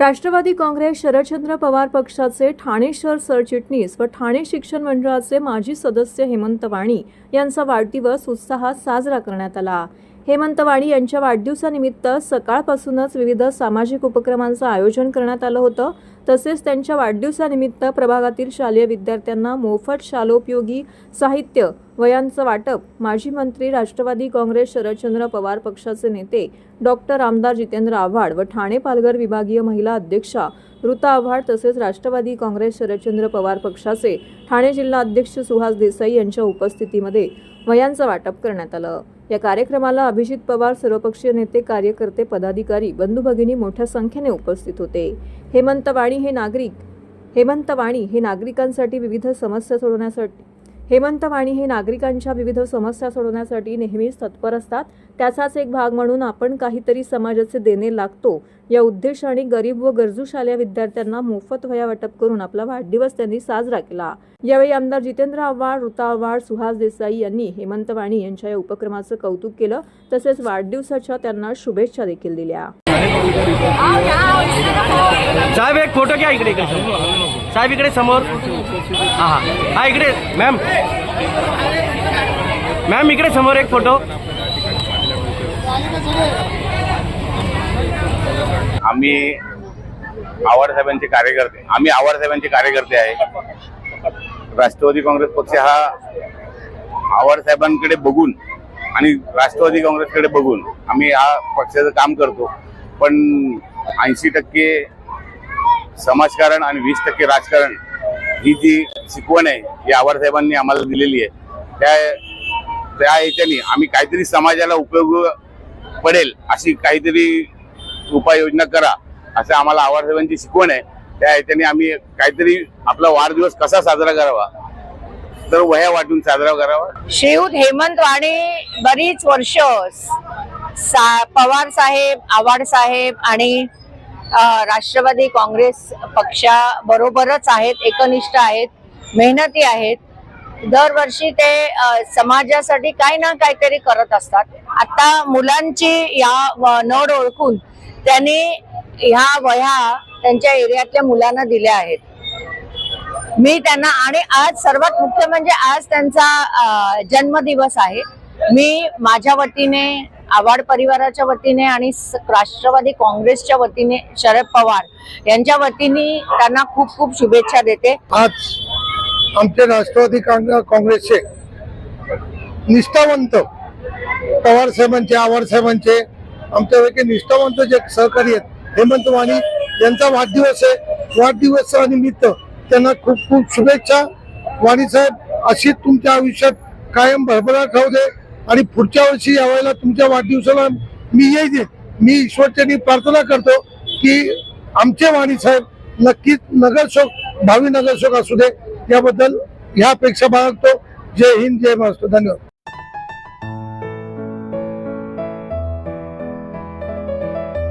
राष्ट्रवादी काँग्रेस शरदचंद्र पवार पक्षाचे ठाणे शहर सरचिटणीस व ठाणे शिक्षण मंडळाचे माजी सदस्य हेमंत वाणी यांचा वाढदिवस उत्साहात साजरा करण्यात आला. हेमंत वाणी यांच्या वाढदिवसानिमित्त सकाळपासूनच विविध सामाजिक उपक्रमांचं आयोजन करण्यात आलं होतं. तसेच त्यांच्या वाढदिवसानिमित्त प्रभागातील शालेय विद्यार्थ्यांना मोफत शालोपयोगी साहित्य वयांचं वाटप माजी मंत्री राष्ट्रवादी काँग्रेस शरदचंद्र पवार पक्षाचे नेते डॉक्टर आमदार जितेंद्र आव्हाड व ठाणे पालघर विभागीय महिला अध्यक्षा ऋता आव्हाड तसेच राष्ट्रवादी काँग्रेस शरदचंद्र पवार पक्षाचे ठाणे जिल्हा अध्यक्ष सुहास देसाई यांच्या उपस्थितीमध्ये वयांचं वाटप करण्यात आलं. या कार्यक्रमाला अभिजित पवार सर्वपक्षीय नेते कार्यकर्ते पदाधिकारी बंधू भगिनी मोठ्या संख्येने उपस्थित होते. हेमंत वाणी हे नागरिक हेमंत वाणी हे नागरिकांसाठी विविध समस्या सोडवण्यासाठी हेमंत वाणी हे नागरिकांच्या विविध समस्या सोडवण्यासाठी नेहमीच तत्पर असतात. त्याचाच एक भाग म्हणून आपण काहीतरी समाजाचे देणे लागतो. या उद्देशाने गरीब व गरजू शालेय विद्यार्थ्यांना मोफत वया वाटप करून आपला वाढदिवस त्यांनी साजरा केला. यावेळी आमदार जितेंद्र आव्हाड ऋता आव्हाड सुहास देसाई यांनी हेमंत वाणी यांच्या या उपक्रमाचं कौतुक केलं. तसेच वाढदिवसाच्या त्यांना शुभेच्छा देखील दिल्या. साहेब एक फोटो घ्या इकडे इकडे. साहेब इकडे समोर. हा हा. हा इकडे मॅम. मॅम इकडे समोर एक फोटो. आम्ही आव्हाडसाहेबांचे कार्यकर्ते आम्ही आव्हाडसाहेबांचे कार्यकर्ते आहे. राष्ट्रवादी काँग्रेस पक्ष हा आव्हाडसाहेबांकडे बघून आणि राष्ट्रवादी काँग्रेसकडे बघून आम्ही हा पक्षाचं काम करतो. पण ऐंशी टक्के समाजकारण आणि वीस टक्के राजकारण ही जी शिकवण आहे ही आव्हाड आम्हाला दिलेली आहे त्या त्या याच्याने आम्ही काहीतरी समाजाला उपयोग पडेल अशी काहीतरी उपाययोजना करा असं आम्हाला आवाडसाहेबांची शिकवण आहे. त्या याच्याने आम्ही काहीतरी आपला वाढदिवस कसा साजरा करावा तर वह्या वाटून साजरा करावा. श्रीयुत हेमंत वाणी बरीच वर्ष सा पवार साहेब आव्हाड साहेब आणि राष्ट्रवादी काँग्रेस पक्षाबरोबरच आहेत एकनिष्ठ आहेत मेहनती आहेत. दरवर्षी ते समाजासाठी काही ना काहीतरी करत असतात. आता मुलांची या नड ओळखून त्यांनी ह्या वह्या त्यांच्या एरियातल्या मुलांना दिल्या आहेत. मी त्यांना आणि आज सर्वात मुख्य म्हणजे आज त्यांचा जन्मदिवस आहे. मी माझ्या वतीने आव्हाड परिवाराच्या वतीने आणि राष्ट्रवादी काँग्रेसच्या वतीने शरद पवार यांच्या वतीने त्यांना खूप खूप शुभेच्छा देते. आज आमचे राष्ट्रवादी काँग्रेसचे निष्ठावंत पवार साहेबांचे आव्हाड साहेबांचे आमच्यापैकी निष्ठावंत जे सहकारी आहेत हेमंत वाणी यांचा वाढदिवस आहे. वाढदिवसानिमित्त त्यांना खूप खूप शुभेच्छा. वाणी साहेब अशी तुमच्या आयुष्यात कायम भरभराट राहू दे. आणि पुढच्या वर्षी यावेळेला तुमच्या वाढदिवसाला मी येई दे मी ईश्वरच्यानी प्रार्थना करतो की आमचे वाणी साहेब नक्कीच नगरसेवक भावी नगरसेवक असू दे याबद्दल ह्या अपेक्षा बाळगतो. जय हिंद जय महाराष्ट्र. धन्यवाद.